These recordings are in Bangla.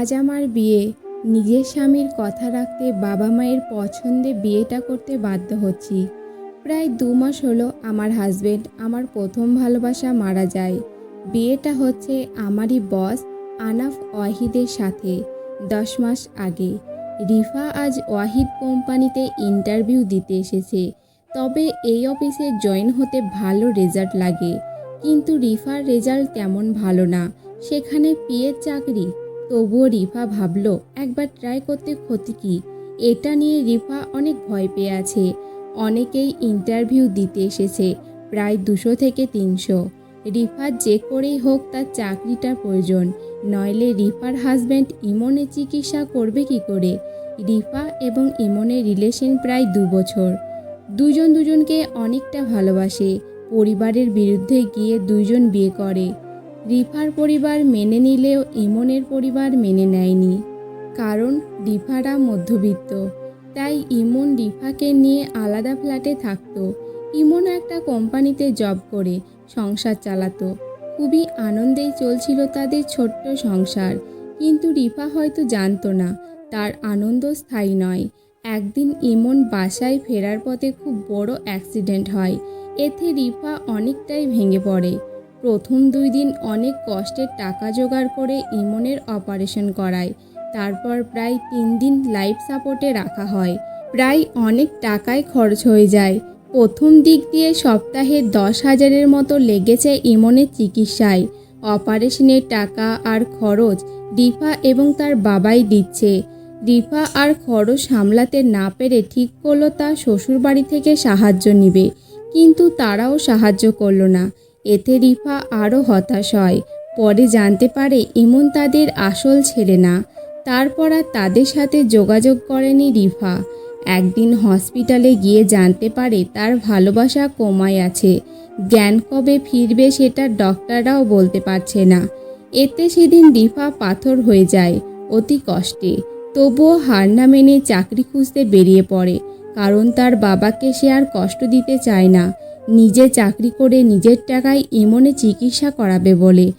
আজ আমার বিয়ে। নিজের স্বামীর কথা রাখতে বাবা মায়ের পছন্দে বিয়েটা করতে বাধ্য হচ্ছি। প্রায় দু মাস হলো আমার হাজবেন্ড আমার প্রথম ভালোবাসা মারা যায়। বিয়েটা হচ্ছে আমারই বস আনাফ ওয়াহিদের সাথে দশ মাস আগে। রিফা আজ ওয়াহিদ কোম্পানিতে ইন্টারভিউ দিতে এসেছে। তবে এই অফিসে জয়েন হতে ভালো রেজাল্ট লাগে। কিন্তু রিফার রেজাল্ট তেমন ভালো না। সেখানে পিএর চাকরি। তবুও রিফা ভাবলো, একবার ট্রাই করতে ক্ষতি কি? এটা নিয়ে রিফা অনেক ভয় পেয়ে আছে। অনেকেই ইন্টারভিউ দিতে এসেছে, প্রায় দুশো থেকে তিনশো। রিফার যে করেই হোক তার চাকরিটা প্রয়োজন, নইলে রিফার হাজব্যান্ড ইমনের চিকিৎসা করবে কি করে? রিফা এবং ইমনের রিলেশন প্রায় দু বছর। দুজন দুজনকে অনেকটা ভালোবাসে, পরিবারের বিরুদ্ধে গিয়ে দুইজন বিয়ে করে। রিফার পরিবার মেনে নিলেও ইমনের পরিবার মেনে নেয়নি, কারণ রিফারা মধ্যবিত্ত। তাই ইমন রিফাকে নিয়ে আলাদা ফ্ল্যাটে থাকতো। ইমন একটা কোম্পানিতে জব করে, সংসার চালাতো। খুবই আনন্দেই চলছিল তাদের ছোট্ট সংসার। কিন্তু রিফা হয়তো জানতো না, তার আনন্দ স্থায়ী নয়। একদিন ইমন বাসায় ফেরার পথে খুব বড় অ্যাক্সিডেন্ট হয়। এতে রিফা অনেকটাই ভেঙে পড়ে। প্রথম দুই দিন অনেক কষ্টের টাকা জোগাড় করে ইমনের অপারেশন করায়। তারপর প্রায় তিন দিন লাইফ সাপোর্টে রাখা হয়। প্রায় অনেক টাকায় খরচ হয়ে যায়। প্রথম দিক দিয়ে সপ্তাহে দশ হাজারের মতো লেগেছে ইমনের চিকিৎসায়। অপারেশনের টাকা আর খরচ রিফা এবং তার বাবাই দিচ্ছে। রিফা আর খরচ সামলাতে না পেরে ঠিক করল তার শ্বশুরবাড়ি থেকে সাহায্য নিবে। কিন্তু তারাও সাহায্য করল না। এতে রিফা আরও হতাশ হয়। পরে জানতে পারে ইমন তাদের আসল ছেলে না। তারপর আর তাদের সাথে যোগাযোগ করেনি রিফা। একদিন হসপিটালে গিয়ে জানতে পারে তার ভালোবাসা কমায় আছে। জ্ঞান কবে ফিরবে সেটা ডক্টররাও বলতে পারছে না। এতে সেদিন রিফা পাথর হয়ে যায় অতি কষ্টে। তবুও হার না মেনে চাকরি খুঁজতে বেরিয়ে পড়ে। কারণ তার বাবাকে সে আর কষ্ট দিতে চায় না। নিজে চাকরি করে নিজের টাকায় ইমনে চিকিৎসা করাবে বলে।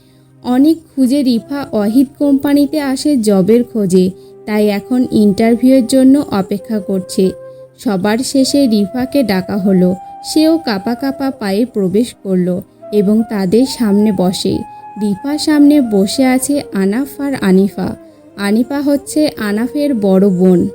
অনেক খুঁজে রিফা অহিত কোম্পানিতে আসে জবের খোঁজে, তাই এখন ইন্টারভিউয়ের জন্য অপেক্ষা করছে। সবার শেষে রিফাকে ডাকা হলো, সেও কাপা কাপা পায়ে প্রবেশ করল এবং তাদের সামনে বসে। রিফার সামনে বসে আছে আনাফ আর আনিফা। আনিফা হচ্ছে আনাফের বড় বোন।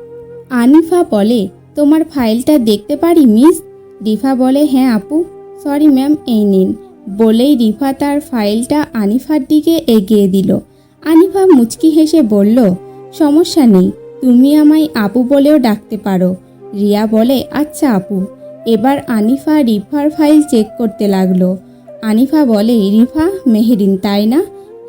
আনিফা বলে, তোমার ফাইলটা দেখতে পারি, মিস? রিফা বলে হ্যাঁ আপু, সরি ম্যাম, এই নিন। বলেই রিফা তার ফাইলটা আনিফার দিকে এগিয়ে দিল। আনিফা মুচকি হেসে বলল, সমস্যা নেই, তুমি আমায় আপু বলেও ডাকতে পারো। রিয়া বলে আচ্ছা আপু। এবার আনিফা রিফার ফাইল চেক করতে লাগল। আনিফা বলে, রিফা, মেহেরিন, তাই না?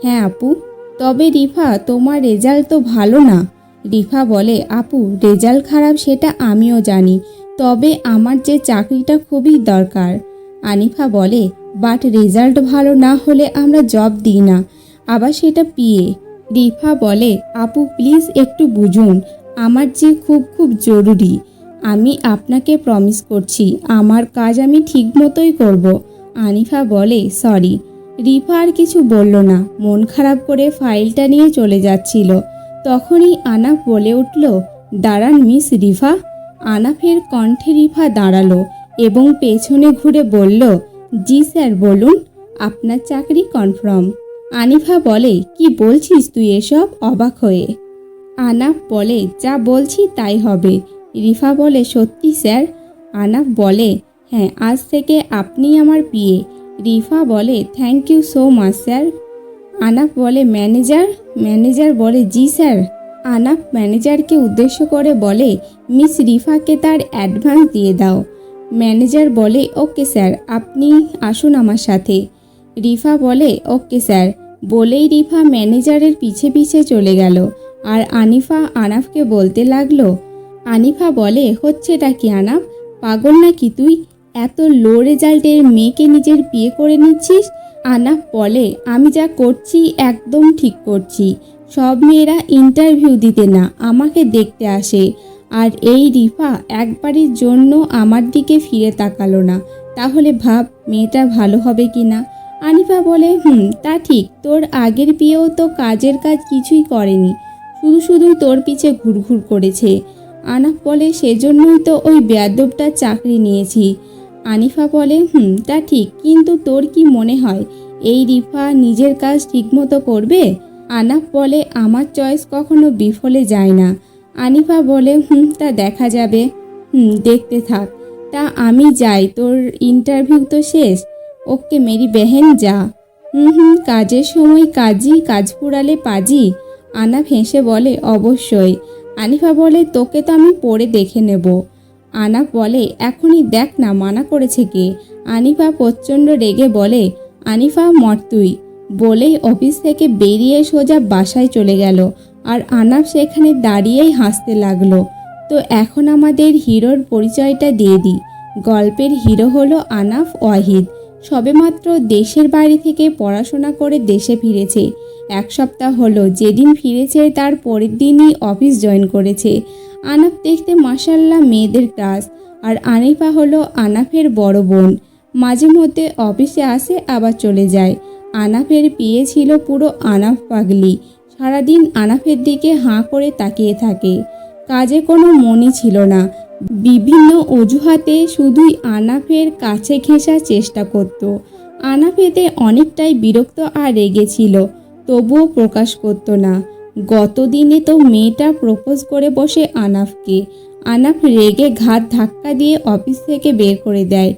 হ্যাঁ আপু। তবে রিফা, তোমার রেজাল্ট তো ভালো না? রিফা বলে, আপু, রেজাল্ট খারাপ, সেটা আমিও জানি। তবে আমার যে চাকরিটা খুবই দরকার। আনিফা বলে, বাট রেজাল্ট ভালো না হলে আমরা জব দিই না। আবার সেটা পিয়ে। রিফা বলে, আপু, প্লিজ একটু বুঝুন। আমার যে খুব খুব জরুরি। আমি আপনাকে প্রমিস করছি, আমার কাজ আমি ঠিক মতোই করব। আনিফা বলে সরি রিফা আর কিছু বলল না। মন খারাপ করে ফাইলটা নিয়ে চলে যাচ্ছিল। তখনই আনাফ বলে উঠল, দাঁড়ান মিস রিফা। আনাফের কণ্ঠে রিফা দাঁড়াল এবং পেছনে ঘুরে বলল, জি স্যার, বলুন, আপনার চাকরি কনফার্ম। আনিফা বলে, কি বলছিস তুই এসব? অবাক হয়ে। আনাফ বলে, যা বলছি তাই হবে। রিফা বলে, সত্যি স্যার? আনাফ বলে হ্যাঁ আজ থেকে আপনি আমার পিয়ে রিফা বলে, thank you so much sir. Anaf বলে, ম্যানেজার? ম্যানেজার বলে, জি স্যার। আনাফ ম্যানেজারকে উদ্দেশ্য করে বলে, মিস রিফাকে তার অ্যাডভান্স দিয়ে দাও। ম্যানেজার বলে, ওকে স্যার, আপনি আসুন আমার সাথে। রিফা বলে, ওকে স্যার। বলেই রিফা ম্যানেজারের পিছে পিছে চলে গেল। আর আনিফা আনাফকে বলতে লাগল, আনিফা বলে, হচ্ছেটা কি আনাফ? পাগল নাকি তুই? এত লো রেজাল্টের মেয়েকে নিজের বিয়ে করে নিচ্ছিস? আনাফ বলে, আমি যা করছি একদম ঠিক করছি। সব মেয়েরা ইন্টারভিউ দিতে না, আমাকে দেখতে আসে। আর এই রিফা একবারের জন্য আমার দিকে ফিরে তাকালো না। তাহলে ভাব, মেয়েটা ভালো হবে কি না আনিফা বলে, হুম, তা ঠিক। তোর আগের বিয়েও তো কাজের কাজ কিছুই করেনি। শুধু শুধু তোর পিছে ঘুরঘুর করেছে। আনাফ বলে, সেজন্যই তো ওই বেয়াদবটার চাকরি নিয়েছি। আনিফা বলে, হুম, তা ঠিক। কিন্তু তোর কি মনে হয়, এই রিফা নিজের কাজ ঠিকমতো করবে? আনাফ বলে, আমার চয়েস কখনো বিফলে যায় না। আনিফা বলে, হুম, তা দেখা যাবে। হুম, দেখতে থাক। তা আমি যাই, তোর ইন্টারভিউ তো শেষ। ওকে, মেরি বেহেন, যা। হুম হুম, কাজের সময় কাজই, কাজ পুরালে পাজি? আনাফ হেসে বলে, অবশ্যই। আনিফা বলে, তোকে তো আমি পড়ে দেখে নেব। আনাফ বলে, এখনই দেখ না, মানা করেছে কে? আনিফা প্রচণ্ড রেগে বলে, আনিফা, মর তুই। বলেই অফিস থেকে বেরিয়ে সোজা বাসায় চলে গেল। আর আনাফ সেখানে দাঁড়িয়েই হাসতে লাগল। তো এখন আমাদের হিরোর পরিচয়টা দিয়ে দিই গল্পের হিরো হলো আনাফ ওয়াহিদ। সবেমাত্র দেশের বাড়ি থেকে পড়াশোনা করে দেশে ফিরেছে। এক সপ্তাহ হলো, যেদিন ফিরেছে তার পরের দিনই অফিস জয়েন করেছে। আনাফ দেখতে মাসাল্লাহ মেয়েদের ক্লাস আর আনিফা হলো আনাফের বড় বোন। মাঝে মধ্যে অফিসে আসে, আবার চলে যায়। আনাফের বিয়ে ছিল পুরো আনাফ পাগলি। সারাদিন আনাফের দিকে হাঁ করে তাকিয়ে থাকে। কাজে কোনো মনই ছিল না। বিভিন্ন অজুহাতে শুধুই আনাফের কাছে ঘেঁষার চেষ্টা করত। আনাফেতে অনেকটাই বিরক্ত আর রেগেছিল তবুও প্রকাশ করতো না। গত দিনে তো মেয়েটা প্রপোজ করে বসে আনাফকে। আনাফ রেগে ঘাত ধাক্কা দিয়ে অফিস থেকে বের করে দেয়।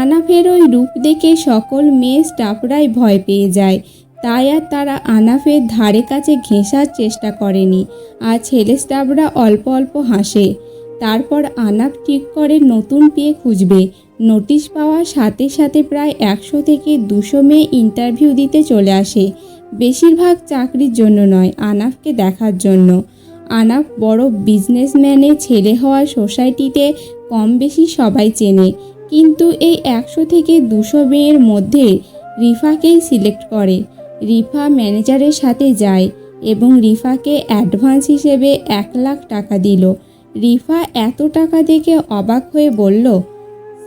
আনাফের ওই রূপ দেখে সকল মেয়ে স্টাফরাই ভয় পেয়ে যায়। তাই আর তারা আনাফের ধারে কাছে ঘেঁষার চেষ্টা করেনি। আর ছেলে স্টাফরা অল্প অল্প হাসে। তারপর আনাফ ঠিক করে নতুন পেয়ে খুঁজবে। নোটিশ পাওয়ার সাথে সাথে প্রায় একশো থেকে দুশো মেয়ে ইন্টারভিউ দিতে চলে আসে। বেশিরভাগ চাকরির জন্য নয়, আনাফকে দেখার জন্য। আনাফ বড় বিজনেসম্যানের ছেলে হওয়ার সোসাইটিতে কম বেশি সবাই চেনে। কিন্তু এই একশো থেকে দুশো মেয়ের মধ্যে রিফাকেই সিলেক্ট করে। রিফা ম্যানেজারের সাথে যায় এবং রিফাকে অ্যাডভান্স হিসেবে এক লাখ টাকা দিল। রিফা এত টাকা দেখে অবাক হয়ে বলল,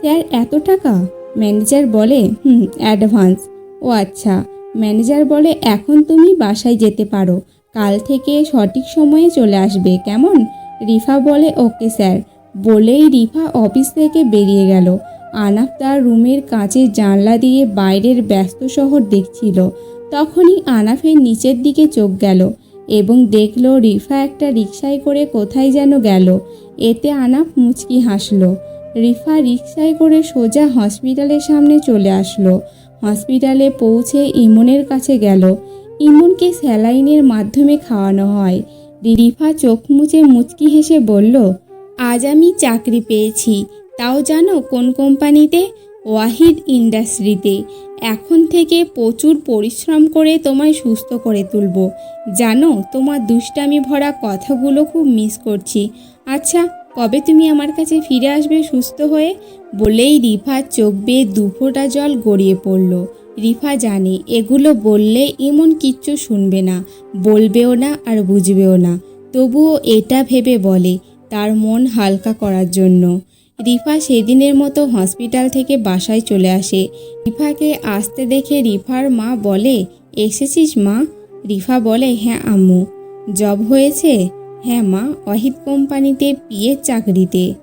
স্যার, এত টাকা? ম্যানেজার বলে, হুম, অ্যাডভান্স। ও আচ্ছা। ম্যানেজার বলে, এখন তুমি বাসায় যেতে পারো। কাল থেকে সঠিক সময়ে চলে আসবে, কেমন? রিফা বলে, ওকে স্যার। বলেই রিফা অফিস থেকে বেরিয়ে গেল। আনাফ তার রুমের কাঁচের জানলা দিয়ে বাইরের ব্যস্ত শহর দেখছিল। তখনই আনাফের নিচের দিকে চোখ গেল এবং দেখল রিফা একটা রিক্সায় করে কোথায় যেন গেল। এতে আনাফ মুচকি হাসলো। রিফা রিক্সায় করে সোজা হসপিটালের সামনে চলে আসলো। হসপিটালে পৌঁছে ইমনের কাছে গেল। ইমনকে স্যালাইনের মাধ্যমে খাওয়ানো হয়। রিফা চোখ মুছে মুচকি হেসে বলল, আজ আমি চাকরি পেয়েছি। তাও জানো কোন কোম্পানিতে? ওয়াহিদ ইন্ডাস্ট্রিতে। এখন থেকে প্রচুর পরিশ্রম করে তোমায় সুস্থ করে তুলব। জানো, তোমার দুষ্টামি ভরা কথাগুলো খুব মিস করছি। আচ্ছা কবে তুমি আমার কাছে ফিরে আসবে সুস্থ হয়ে? বলেই রিফা চোখ বেয়ে দুফোটা জল গড়িয়ে পড়ল। রিফা জানে, এগুলো বললে এমন কিচ্ছু শুনবে না, বলবেও না আর বুঝবেও না। তবুও এটা ভেবে বলে, তার মন হালকা করার জন্য। রিফা সেদিনের মতো হসপিটাল থেকে বাসায় চলে আসে। রিফাকে আসতে দেখে রিফার মা বলে, এসেছিস মা? রিফা বলে হ্যাঁ আম্মু। জব হয়েছে? হ্যাঁ মা, অহিত কোম্পানিতে পিএর চাকরিতে।